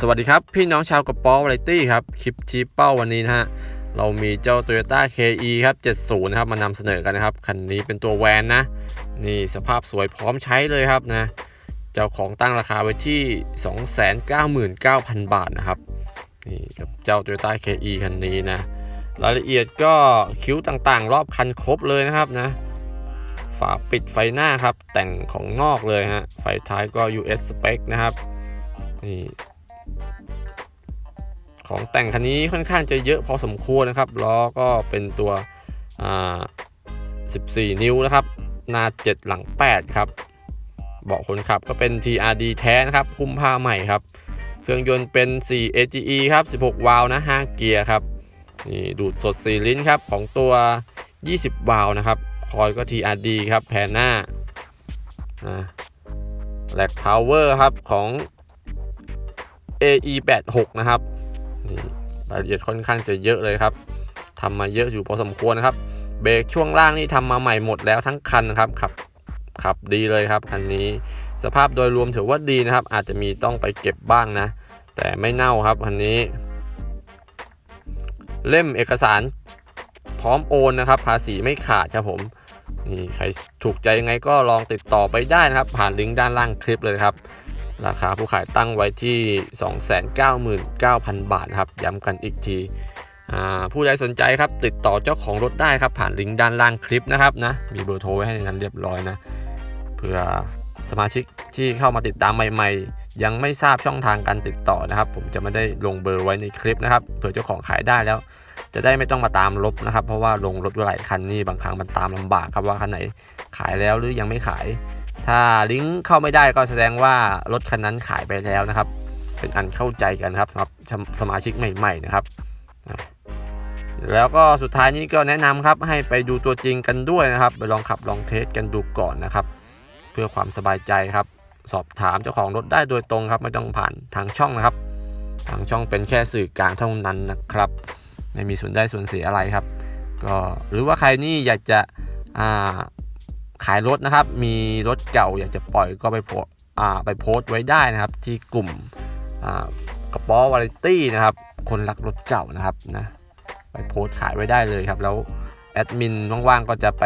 สวัสดีครับ พี่น้องชาวกระป๋อวาไรตี้ครับ คลิปชี้เป้าวันนี้นะฮะ เรามีเจ้า Toyota KE ครับ 70 นะครับ มานำเสนอกันนะครับ คันนี้เป็นตัวแวนนะ นี่สภาพสวยพร้อมใช้เลยครับนะ เจ้าของตั้งราคาไว้ที่ 299,000 บาทนะครับ นี่กับเจ้า Toyota KE คันนี้นะ รายละเอียดก็คิ้วต่างๆ รอบคันครบเลยนะครับนะ ฝาปิดไฟหน้าครับ แต่งของนอกเลยฮะ ไฟท้ายก็ US spec นะครับ นี่ ของแต่งคันนี้ค่อนข้างจะเยอะพอสมควรนะครับล้อก็เป็นตัว 14 นิ้วนะครับ หน้า 7 หลัง 8 ครับเบาะคนขับก็เป็น TRD แท้นะครับคุ้มผ้าใหม่ครับ เครื่องยนต์เป็น 4 AGE ครับ 16 วาล์วนะ 5 เกียร์ครับ นี่ดูดสด 4 ลิ้นครับ ของตัว 20 วาล์วนะครับ คอยก็ TRD ครับ แผ่นหน้าแลกพาวเวอร์ครับของ AE86 นะครับนี่รายละเอียดค่อนข้างจะเยอะเลยครับทำมาเยอะอยู่พอสมควรนะครับ เบรกช่วงล่างนี่ทำมาใหม่หมดแล้วทั้งคันนะครับขับขับดีเลยครับคันนี้สภาพโดยรวมถือว่าดีนะครับ อาจจะมีต้องไปเก็บบ้างนะ แต่ไม่เน่าครับคันนี้ เล่มเอกสารพร้อมโอนนะครับ ภาษีไม่ขาดครับผมนี่ใครถูกใจยังไงก็ลองติดต่อไปได้นะครับ ผ่านลิงก์ด้านล่างคลิปเลยครับ ราคาผู้ขายตั้งไว้ที่ 299,000 บาทครับ ย้ำกันอีกทีผู้ใดสนใจครับติดต่อเจ้าของรถได้ครับ ผ่านลิงก์ด้านล่างคลิปนะครับนะมีเบอร์โทรไว้ให้ในนั้นเรียบร้อยนะเพื่อสมาชิกที่เข้ามาติดตามใหม่ๆ ยังไม่ทราบช่องทางการติดต่อนะครับ ผมจะไม่ได้ลงเบอร์ไว้ในคลิปนะครับเผื่อเจ้าของขายได้แล้ว จะได้ไม่ต้องมาตามลบนะครับ เพราะว่าลงรถหลายคันนี่บางครั้งมันตามลำบากครับว่าคันไหนขายแล้วหรือยังไม่ขาย ถ้าลิงก์เข้าไม่ได้ก็แสดงว่ารถคันนั้นขายไปแล้วนะครับ เป็นอันเข้าใจกันครับสำหรับสมาชิกใหม่ ๆ นะครับ แล้วก็สุดท้ายนี้ก็แนะนำครับให้ไปดูตัวจริงกันด้วยนะครับ ไปลองขับลองเทสกันดูก่อนนะครับ เพื่อความสบายใจครับ สอบถามเจ้าของรถได้โดยตรงครับไม่ต้องผ่านทางช่องนะครับ ทางช่องเป็นแค่สื่อกลางเท่านั้นนะครับ ไม่มีส่วนได้ส่วนเสียอะไรครับ ก็หรือว่าใครนี่อยากจะอ่า ขายรถนะครับ มีรถเก่าอยากจะปล่อยก็ไปโพสไปโพสต์ไว้ได้นะครับ ที่กลุ่มกระป๋อวาไรตี้นะครับ คนรักรถเก่านะครับนะไปโพสต์ขายไว้ได้เลยครับ แล้วแอดมินว่างๆก็จะไป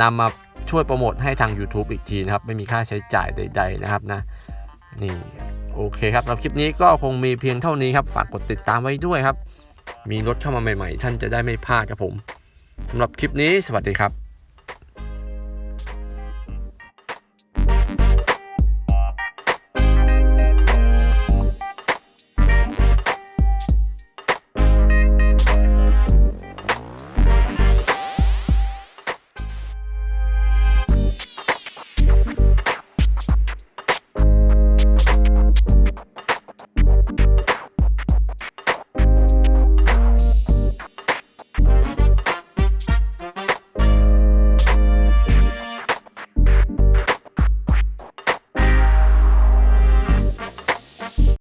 นำมาช่วยโปรโมทให้ทาง YouTube อีกทีนะครับ ไม่มีค่าใช้จ่ายใด ๆ นะครับนะนี่โอเคครับสำหรับคลิปนี้ก็คงมีเพียงเท่านี้ครับ ฝากกดติดตามไว้ด้วยครับ มีรถเข้ามาใหม่ๆ ท่านจะได้ไม่พลาดครับผมสำหรับคลิปนี้สวัสดีครับ